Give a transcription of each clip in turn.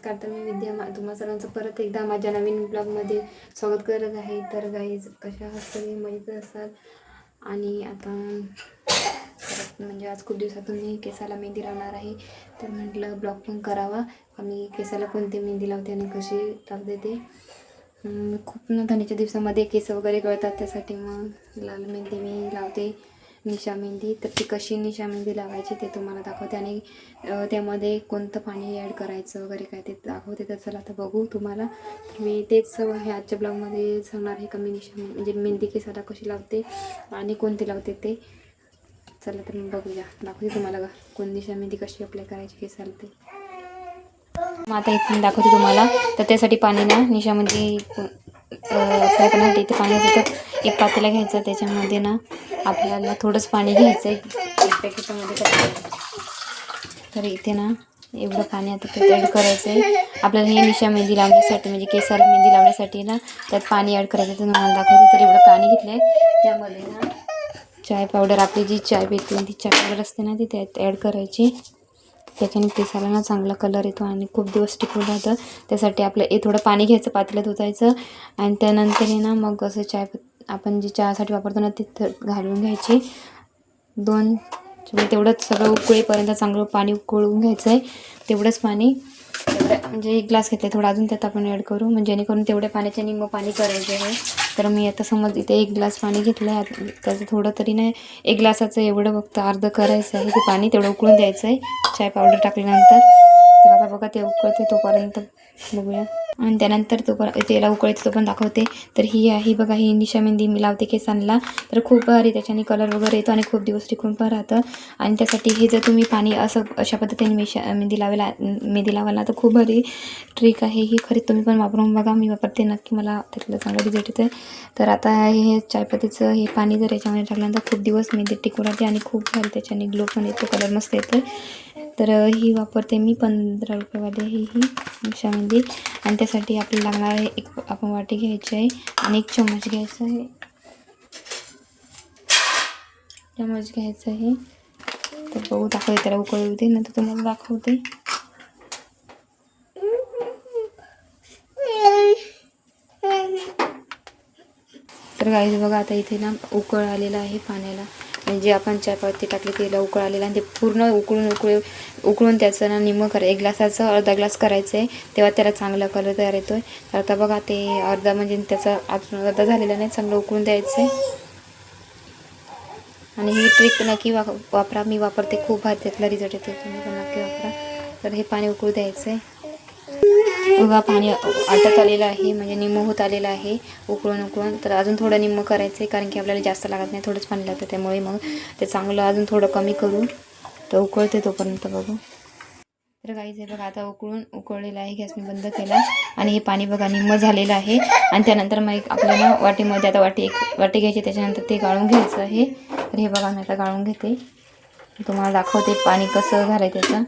नमस्कार तर मी विद्या मा तुम्हा सर्वांचं परत एकदा माझ्या नवीन ब्लॉगमध्ये स्वागत करत आहे. तर गाईज कशा आहात सगळे माहीत असाल? आणि आता परत म्हणजे आज खूप दिवसातून मी केसाला मेहंदी लावणार आहे. तर म्हटलं ब्लॉग पण करावा. मी केसाला कोणती मेहंदी लावते आणि कशी लावते ते खूप न थंडीच्या दिवसामध्ये केस वगैरे गळतात त्यासाठी मग लाल मेहंदी मी लावते. निशा मेहंदी तर ती कशी निशा मेहंदी लावायची ते तुम्हाला दाखवते. आणि त्यामध्ये कोणतं पाणी ॲड करायचं वगैरे काय ते दाखवते. तर चला आता बघू तुम्हाला. तर मी तेच हे आजच्या ब्लॉगमध्ये सांगणार आहे का मी निशा म्हणजे मेहंदी केसाला कशी लावते आणि कोणती लावते ते. चला तर मग बघूया. दाखवते तुम्हाला कोण निशा मेहंदी कशी अप्लाय करायची केसाला ते. मग आता इथून दाखवते तुम्हाला. तर त्यासाठी पाणी ना निशामध्ये अप्लाय करण्यासाठी इथे पाणी होतं तर एक पातेला घ्यायचा त्याच्यामध्ये ना आपल्याला थोडंच पाणी घ्यायचं आहे एक पॅकेटमध्ये तर इथे ना एवढं पाणी आता त्यात ॲड करायचं आहे आपल्याला हे निशा मेहंदी लावण्यासाठी म्हणजे केसाला मेहंदी लावण्यासाठी ना त्यात पाणी ॲड करायचं तर तुम्हाला दाखवते तर एवढं पाणी घेतलं आहे त्यामध्ये ना चाय पावडर आपली जी चाय पिते ती चाय पावडर असते ना ती त्यात ॲड करायची. त्याच्याने केसाला ना चांगला कलर येतो आणि खूप दिवस टिकून राहतं. त्यासाठी आपलं हे थोडं पाणी घ्यायचं पातेल्यात ओतायचं. आणि त्यानंतर ना मग असं चाय आपण जी चहासाठी वापरतो ना ती घालून घ्यायची. दोन म्हणजे तेवढंच सगळं उकळीपर्यंत चांगलं पाणी उकळून घ्यायचं आहे तेवढंच पाणी. तेवढं म्हणजे एक ग्लास घेतलं थोडं अजून त्यात आपण ॲड करू. म्हणजे जेणेकरून तेवढ्या पाण्याचे निम्म पाणी करायचे आहे. तर मी आता समज इथे एक ग्लास पाणी घेतलं आहे त्याचं थोडं तरी नाही एक ग्लासाचं एवढं फक्त अर्ध करायचं आहे ते पाणी तेवढं उकळून द्यायचं आहे चाय पावडर टाकल्यानंतर. तर आता बघा ते उकळते तोपर्यंत बघूया. आणि त्यानंतर तो पण तेला उकळते तो पण दाखवते. तर ही आहे बघा ही निशा मेहंदी मी लावते केसांना. तर खूप भारी त्याच्याने कलर वगैरे येतो आणि खूप दिवस टिकून पण राहतं. आणि त्यासाठी हे जर तुम्ही पाणी असं अशा पद्धतीने मिशा मेहंदी लावायला मेहंदी लावायला तर खूप भारी ट्रिक आहे ही. खरी तुम्ही पण वापरून बघा मी वापरते नक्की मला त्यातलं चांगलं रिझल्ट येतं तर आता हे चायपत्तीचं हे पाणी जर याच्यामध्ये टाकल्यानंतर खूप दिवस मेहंदी टिकून राहते आणि खूप भारी त्याच्याने ग्लो पण येतो कलर मस्त येतो तर ही वापरते मी पंधरा रुपयेवाली ही निशा मिशामध्ये आणि त्यासाठी आपल्याला लागणार आहे एक आपण वाटी घ्यायची आहे आणि एक चम्मच घ्यायचा आहे. चम्मच घ्यायचा आहे. तर बघू दाखवते त्याला उकळू दे नंतर तुम्हाला दाखवते. तर गाईज बघा आता इथे ना उकळ आलेला आहे पाण्याला. म्हणजे आपण चायपत्ती टाकली त्याला उकळ आलेला आणि ते पूर्ण उकळून उकळू उकळून त्याचं ना निम्म करा एक ग्लासाचं अर्धा ग्लास करायचं आहे तेव्हा त्याला चांगला कलर तयार येतो आहे तर आता बघा ते अर्धा म्हणजे त्याचा अजून अर्धा झालेला नाही चांगलं उकळून द्यायचं आहे आणि ही ट्रिक नक्की वा वापरा. मी वापरते खूप भारी त्यातला रिझल्ट येतो तुम्ही पण नक्की वापरा. तर हे पाणी उकळू द्यायचं आहे बघा पाणी आटत आलेलं आहे म्हणजे निम्म होत आलेलं आहे उकळून उकळून. तर अजून थोडं निम्म करायचं आहे कारण की आपल्याला जास्त लागत नाही थोडंच पाणी लागतं त्यामुळे मग ते चांगलं अजून थोडं कमी करू तर उकळते तोपर्यंत बघू. तर काहीच आहे बघा आता उकळून उकळलेलं आहे गॅस मी बंद केला आणि हे पाणी बघा निम्म झालेलं आहे. आणि त्यानंतर मग एक आपल्याला वाटीमध्ये आता वाटी एक वाटी घ्यायची त्याच्यानंतर ते गाळून घ्यायचं आहे. तर हे बघा मी आता गाळून घेते. तुम्हाला दाखवते पाणी कसं घालायचं त्याचं.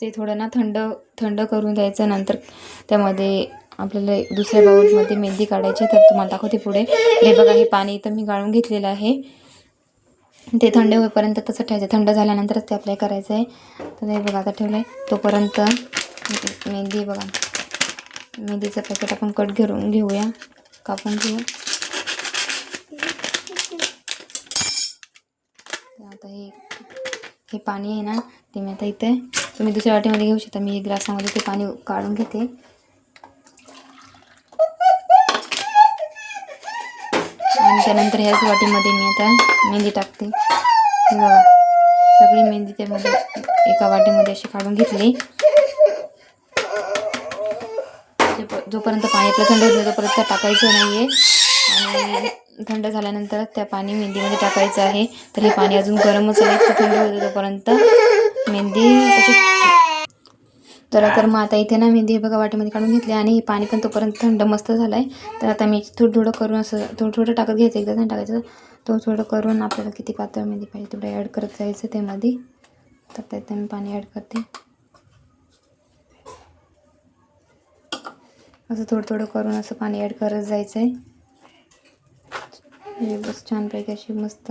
ते थोडं ना थंड थंड करून द्यायचं. नंतर त्यामध्ये आपल्याला दुसऱ्या बाउलमध्ये मेहंदी काढायची तर तुम्हाला दाखवते पुढे. हे बघा हे पाणी इथं मी गाळून घेतलेलं आहे. ते थंड होईपर्यंत तसं ठेवायचं. थंड झाल्यानंतरच ते अप्लाय करायचं आहे. तर हे बघा आता ठेवलं आहे तोपर्यंत मेहंदी बघा. मेहंदीचं पॅकेट आपण कट घेऊन घेऊया. कापून घेऊ आता हे हे पाणी आहे ना ते मी आता इथे तुम्ही दुसऱ्या वाटीमध्ये घेऊ शकता. मी एक ग्लासामध्ये ते पाणी काढून घेते. आणि त्यानंतर ह्याच वाटीमध्ये मी आता मेहंदी टाकते. बघा. सगळी मेहंदी त्यामध्ये एका वाटीमध्ये अशी काढून घेतली. जोपर्यंत पाणी आपलं थंड होतं तोपर्यंत टाकायचं नाही आहे आणि थंड झाल्यानंतर त्या पाणी मेहंदीमध्ये टाकायचं आहे. तर हे पाणी अजून गरमच आहे. थंड होतं तोपर्यंत. मेहंदी जरा तर मग आता इथे ना मेहंदी हे बघा वाटीमध्ये काढून घेतली आणि हे पाणी पण तोपर्यंत थंड मस्त झालं आहे तर आता मी थोडं थोडं करून असं थोडं थोडं टाकत घ्यायचं एकदा टाकायचं. थोडं थोडं करून आपल्याला किती पातळ मेहंदी पाहिजे तेवढं ॲड करत जायचं त्यामध्ये. तर त्यात मी पाणी ॲड करते. असं थोडं थोडं करून असं पाणी ॲड करत जायचं आहे बस छानपैकी अशी मस्त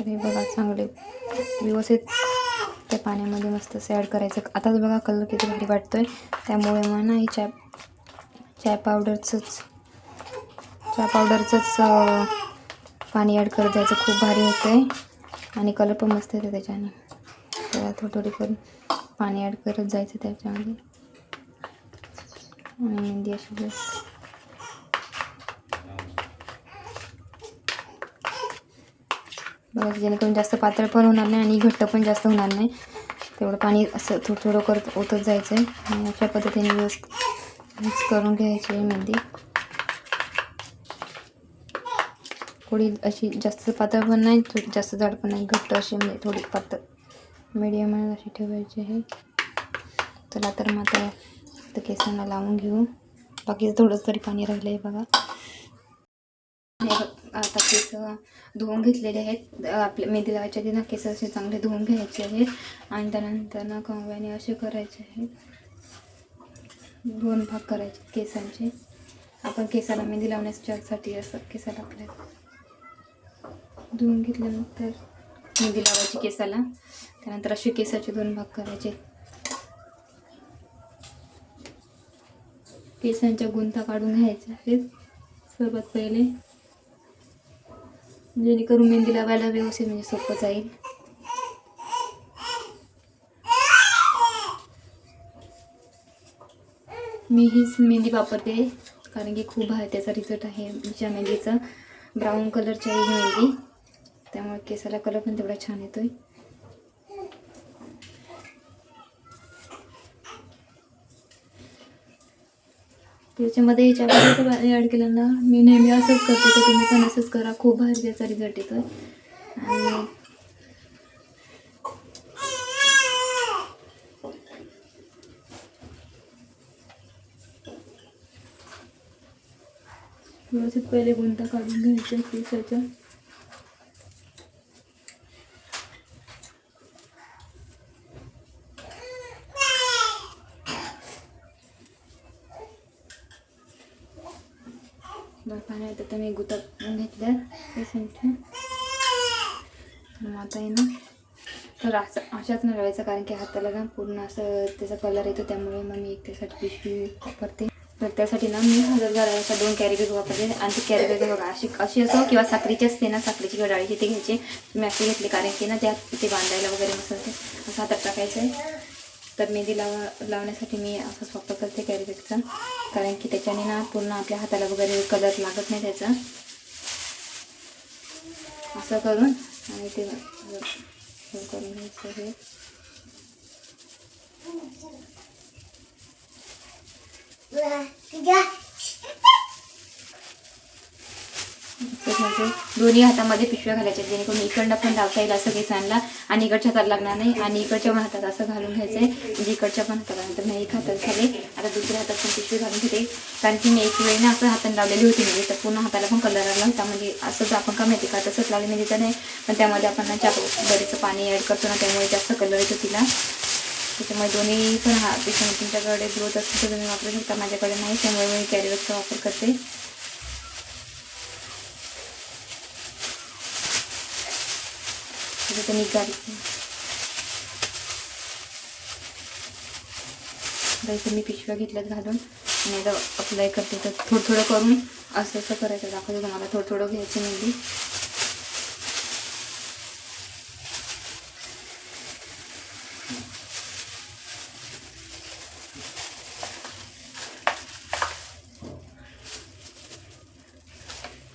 तर हे बघा चांगले व्यवस्थित त्या पाण्यामध्ये मस्त असं ॲड करायचं. आताच बघा कलर किती भारी वाटतो आहे त्यामुळे मग ना ही चाय चाय पावडरचंच चाय पावडरचंच पाणी ॲड करत जायचं. खूप भारी होतं आहे आणि कलर पण मस्त येते त्याच्याने. त्याला थोडी थोडी करून पाणी ॲड करत जायचं त्याच्यामध्ये. आणि मेहंदी अशी बघा जेणेकरून जास्त पातळ पण होणार नाही आणि घट्ट पण जास्त होणार नाही. तेवढं पाणी असं थोडं थोडं करत ओतत जायचं आहे आणि अशा पद्धतीने व्यवस्थित मिक्स करून घ्यायची आहे मेहंदी. थोडी अशी जास्त पातळ पण नाही थोडी जास्त जाड पण नाही घट्ट अशी म्हणजे थोडी पातळ. मीडियम अशी ठेवायची आहे. चला तर मग आता केसांना लावून घेऊ. बाकी थोडंच तरी पाणी राहिलं आहे बघा. आता केस धुवून घेतलेले आहेत. आपले मेहंदी लावायच्या आधी ना केस असे चांगले धुवून घ्यायचे आहेत. आणि त्यानंतर ना कंगव्याने असे करायचे आहेत. दोन भाग करायचे केसांचे. आपण केसाला मेहंदी लावण्यासाठी असं केसाला आपल्या. धुवून घेतल्यानंतर मेहंदी लावायची केसाला. त्यानंतर असे केसाचे दोन भाग करायचे. केसांच्या गुंता काढून घ्यायच्या आहेत. सर्वात पहिले जेणेकरून मेहंदी लावायला व्यवस्थित म्हणजे सोपं जाईल. मी हीच मेहंदी वापरते कारण की खूप आहे त्याचा रिझल्ट आहे. ज्या मेहंदीचा ब्राऊन कलरची आहे ही मेहंदी त्यामुळे केसाला कलर पण तेवढा छान येतोय. त्याच्यामध्ये ह्याच्यामध्ये पाणी ॲड केलं ना मी नेहमी असंच करते तर तुम्ही पण असंच करा. खूप भारी त्याचा रिझल्ट येतो आणि व्यवस्थित पहिले गुंता काढून घ्यायच्या केसाच्या बरं पाण्यात आता मी गुता घेतल्या केसांच्या आता आहे ना तर असं अशाच नाही कारण की हाताला ना पूर्ण असं त्याचा कलर येतो त्यामुळे मग मी एक त्यासाठी पिशवी वापरते. तर त्यासाठी ना मी हजर घालायचा दोन कॅरीबॅग वापरते. आणि ती कॅरीबॅग बघा अशी अशी असो किंवा साखरेची असते ना साखरेची किंवा डाळीची ते घ्यायची. मी असे घेतले कारण की ना त्यात ते बांधायला वगैरे मस्त होते असं हातात टाकायचं आहे तर मेहंदी लावा लावण्यासाठी मी असंच वापर करते कॅरीबॅगचा कारण की त्याच्याने ना पूर्ण आपल्या हाताला वगैरे कलर लागत नाही त्याचा. असं करून आणि ते करून घ्यायचं हे असं घ्यायचं. दोन्ही हातामध्ये पिशव्या घालायच्या जेणेकरून इकडनं पण लावता येईल असं केसांना आणि इकडच्या हाताला लागणार नाही आणि इकडच्या पण हातात असं घालून घ्यायचंय म्हणजे इकडच्या पण हातात नंतर मी एक हातात झाले आता दुसऱ्या हातात पण पिशवी घालून घेते. कारण की मी एक वेळी ना असं हाताने लावलेली होती म्हणजे तर पूर्ण हाताला पण कलर आला होता म्हणजे असंच आपण का माहिती का तसंच लावले म्हणजे तर नाही. पण त्यामध्ये आपण ना च्या बरेचं पाणी ॲड करतो ना त्यामुळे जास्त कलर येतो तिला. त्याच्यामुळे दोन्ही पण हा तुमच्याकडे ग्रोथ असतो तर तुम्ही वापरू शकता माझ्याकडे नाही त्यामुळे मी कॅरीबॅगचा वापर करते. त्याच्यात निघाली इथे मी पिशव्या घेतल्यात घालून. आणि आता अप्लाय करते तर थोडं थोडं करून असं असं करायचं. दाखवतो तुम्हाला. थोडं थोडं घ्यायचं मेहंदी.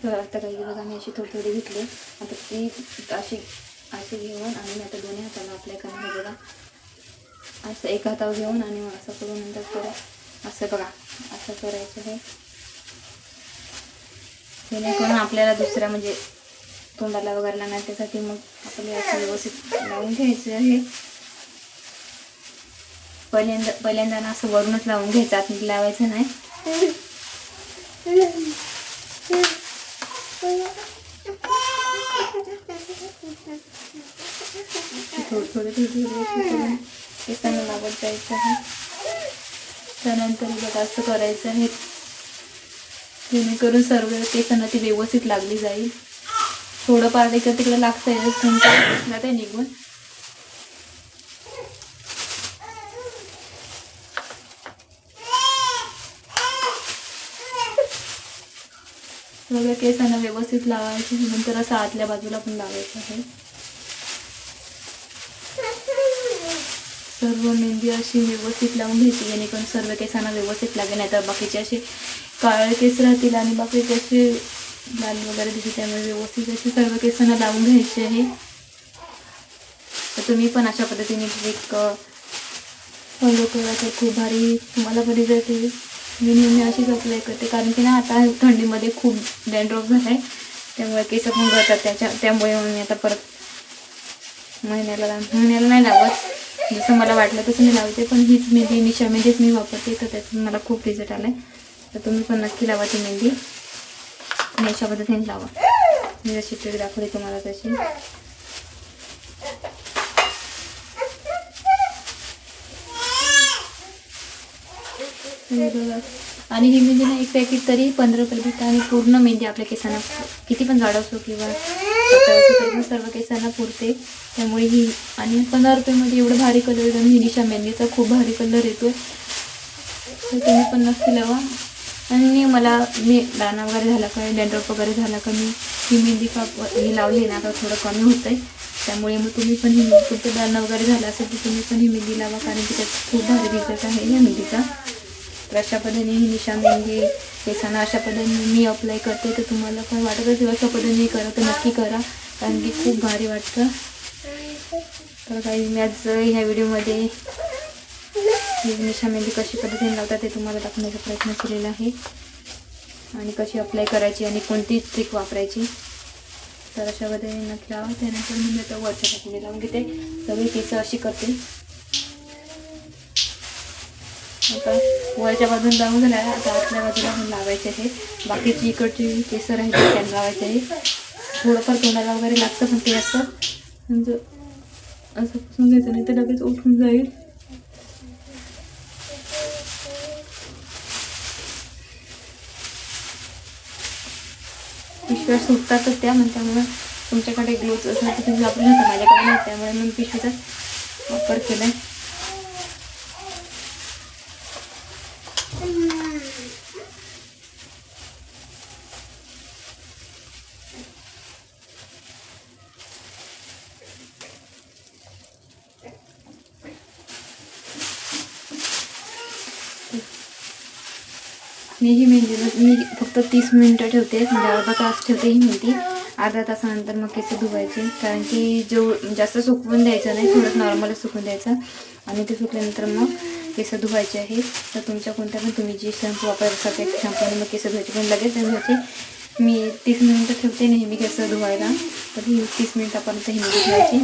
तर आता काही दिवस आम्ही अशी थोडी थोडी घेतली. आता ती अशी अशी घेऊन आणि आता दोन्ही हाताला अप्लाय करणार बघा. असं एक हातावर घेऊन आणि मग असं करून नंतर थोडं असं बघा. असं करायचं आहे. जेणेकरून आपल्याला दुसऱ्या म्हणजे तोंडाला वगैरे लागणार त्यासाठी मग आपल्याला असं व्यवस्थित लावून घ्यायचं आहे. पहिल्यांदा पहिल्यांदा ना असं वरूनच लावून घ्यायचं. आत लावायचं नाही. थोडं थोडं थोडं थोडं करून जायचं. आहे त्यानंतर बघा असं करायचं आहे. जेणेकरून सर्व केसांना ती व्यवस्थित लागली जाईल. थोडंफार इकडे तिकडे लागतंय जाते निघून. सगळ्या केसांना व्यवस्थित लावायचे. नंतर असं आतल्या बाजूला पण लावायचं आहे. सर्व मेहंदी अशी व्यवस्थित लावून घ्यायची जेणेकरून सर्व केसांना व्यवस्थित लागेल नाही तर बाकीचे असे काळे केस राहतील आणि बाकीचे असे लाल वगैरे दिसतील त्यामुळे व्यवस्थित असे सर्व केसांना लावून घ्यायचे आहे. तर तुम्ही पण अशा पद्धतीने एक फॉलो करा. तर खूप भारी तुम्हाला पण रिझल्ट येईल. मी नेहमी अशीच अप्लाय करते. कारण की ना आता थंडीमध्ये खूप डॅन्ड्रॉप झाला आहे त्यामुळे केस पण गळतात. त्याच्या त्यामुळे मी आता परत महिन्याला महिन्याला नाही लावत. जसं मला वाटलं तसं मी लावते. पण हीच मेहंदी निशा मेहंदीच मी वापरते. तर त्यातून मला खूप रिझल्ट आला आहे तर तुम्ही पण नक्की लावा ती मेहंदी. आणि अशा पद्धतीने लावा. मी जशी ट्रिक दाखवली तुम्हाला तशी. आणि ही मेहंदी ना एक पॅकेट तरी पंधरा रुपये आणि पूर्ण मेहंदी आपल्या केसांना किती पण जाड असो किंवा सर्व केसांना पुरते. त्यामुळे ही आणि पंधरा रुपयामध्ये एवढं भारी कलर येतो. आणि निशा मेहंदीचा खूप भारी कलर येतो तर तुम्ही पण नक्की लावा. आणि मला मी दाना वगैरे झाला का डेंड्रॉप वगैरे झाला का मी ही मेहंदी का हे लावली ना का थोडं कमी होतं आहे त्यामुळे मग तुम्ही पण ही तुमचं दाना वगैरे झाला असेल तर तुम्ही पण ही मेहंदी लावा. कारण की त्यात खूप भारी रिझल्ट आहे या मेहंदीचा. तर अशा पद्धतीने ही निशा मेहंदी केसांना अशा पद्धतीने मी अप्लाय करते. तर तुम्हाला पण वाटत असेल अशा पद्धतीने करा तर नक्की करा. कारण की खूप भारी वाटतं. तर काही मी आज ह्या व्हिडिओमध्ये ही निशा मेहंदी कशी पद्धतीने लावतात ते तुम्हाला दाखवण्याचा प्रयत्न केलेला आहे. आणि कशी अप्लाय करायची आणि कोणती ट्रिक वापरायची. तर अशा पद्धतीने नक्की लावा. त्यानंतर मी आता वरच्या पद्धतीने लावून घेते. सगळी केस अशी करते. आता वरच्या बाजूला लावून झाल्या आता आतल्या बाजूला पण लावायचे आहे. बाकीची इकडची केसर आहे त्यांना लावायचे आहे. थोडंफार तोंडाला वगैरे लागतं पण ते असं. म्हणजे असं पुसून घ्यायचं नाही तर लगेच उठून जाईल. पिशव्या सुटतातच त्या मग त्यामुळे तुमच्याकडे ग्लोज असणार तर तुम्ही वापरू शकता. माझ्याकडे नाही त्यामुळे मी पिशवीचा वापर केला आहे मी ही मेहंदी ना- मी फक्त तीस मिनटं ठेवते. म्हणजे अर्धा तास ठेवते ही मेथी. अर्धा तासानंतर मग केस धुवायचे. कारण की जो जास्त सुकवून द्यायचं नाही थोडं नॉर्मलच सुकवून द्यायचं. आणि ते सुकल्यानंतर मग केस धुवायचे आहे. तर तुमच्या कोणत्या पण तुम्ही जे शॅम्पू वापरायचा ते त्या शॅम्पूने मग केस धुवायचे. पण लगेच धुवायचे. मी तीस मिनटं ठेवते नेहमी केस धुवायला. तर ही तीस मिनटापर्यंत ही धुवायची.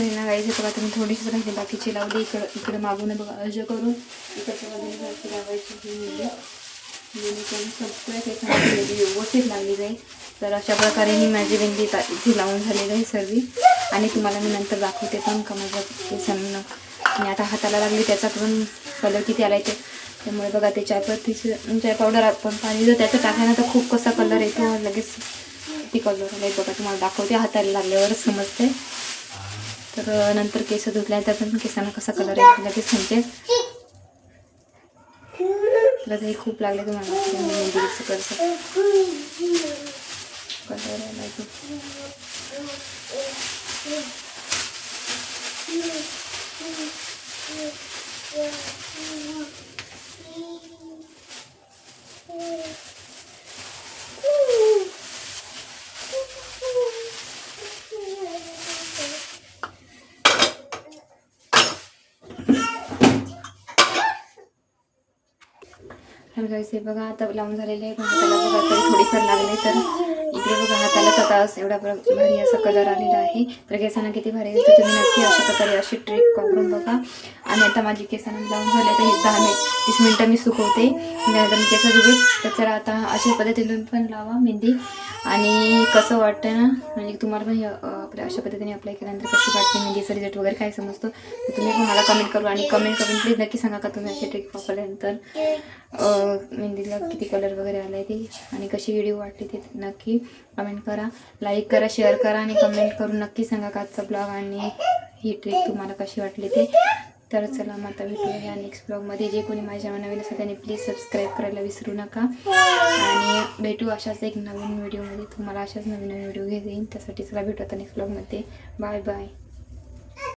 तरी ना गाईचे बघा तुम्ही थोडीशीच राहिली बाकीची लावली. इकडं इकडं मागून बघा अर्ज करून. इकडच्या बाजूने लावायची जेणेकरून मेहंदी व्यवस्थित लागली जाईल. तर अशा प्रकारे मी माझी मेहंदी इथे लावून झालेली आहे सर्व. आणि तुम्हाला मी नंतर दाखवते पण का माझ्या केसांना. आणि आता हाताला लागली त्याचा पण कलर किती आला येते त्यामुळे बघा ते चायपत्तीचं चाय पावडर आपण पाणी जर त्याचं टाकायला तर खूप कसा कलर येतो लगेच किती कलर आला बघा तुम्हाला दाखवते हाताला लागल्यावरच समजते तर अ, नंतर केस धुतल्यानंतर पण केसांना कसा कलर आहे लगेच समजेल तर हे खूप लागले तुम्हाला मेहंदीचं कसं कलर आला तर गाईस हे बघा आता लावून झालेले आहे. पण हाताला बघा तरी थोडीफार लागले तर इकडे बघा हाताला आता एवढा प्र- भारी असा कलर आलेला आहे. तर केसांना किती भारी असतो तर तुम्ही नक्की अशा प्रकारे अशी ट्रिक वापरून बघा. आणि आता माझी केसांना लावून झाले तर हे दहा मिनिट तीस मिनटं मी सुकवते. त्यानंतर मी केस धुवे तर चला आता अशा पद्धतीने पण लावा मेहंदी. आणि कसं वाटतं ना? म्हणजे तुम्हाला पण या- आपल्या अशा पद्धतीने अप्लाय केल्यानंतर कशी वाटते म्हणजे मेहंदीचा रिझल्ट वगैरे काय समजतो तर तुम्ही मला कमेंट करू आणि कमेंट करून प्लीज नक्की सांगा का तुम्ही अशी ट्रिक वापरल्यानंतर मेहंदीला किती कलर वगैरे आला आहे ते आणि कशी व्हिडिओ वाटली ते नक्की कमेंट करा. लाईक करा शेअर करा आणि कमेंट करून नक्की सांगा का आजचा ब्लॉग आणि ही ट्रिक तुम्हाला कशी वाटली ते. तर चला मग आता भेटूया ह्या नेक्स्ट ब्लॉगमध्ये जे कोणी माझ्या नवीन असतात त्यांनी प्लीज सबस्क्राईब करायला विसरू नका. आणि भेटू अशाच एक नवीन व्हिडिओमध्ये तुम्हाला अशाच नवीन नवीन व्हिडिओ घेत येईन त्यासाठी चला भेटू आता नेक्स्ट ब्लॉगमध्ये बाय बाय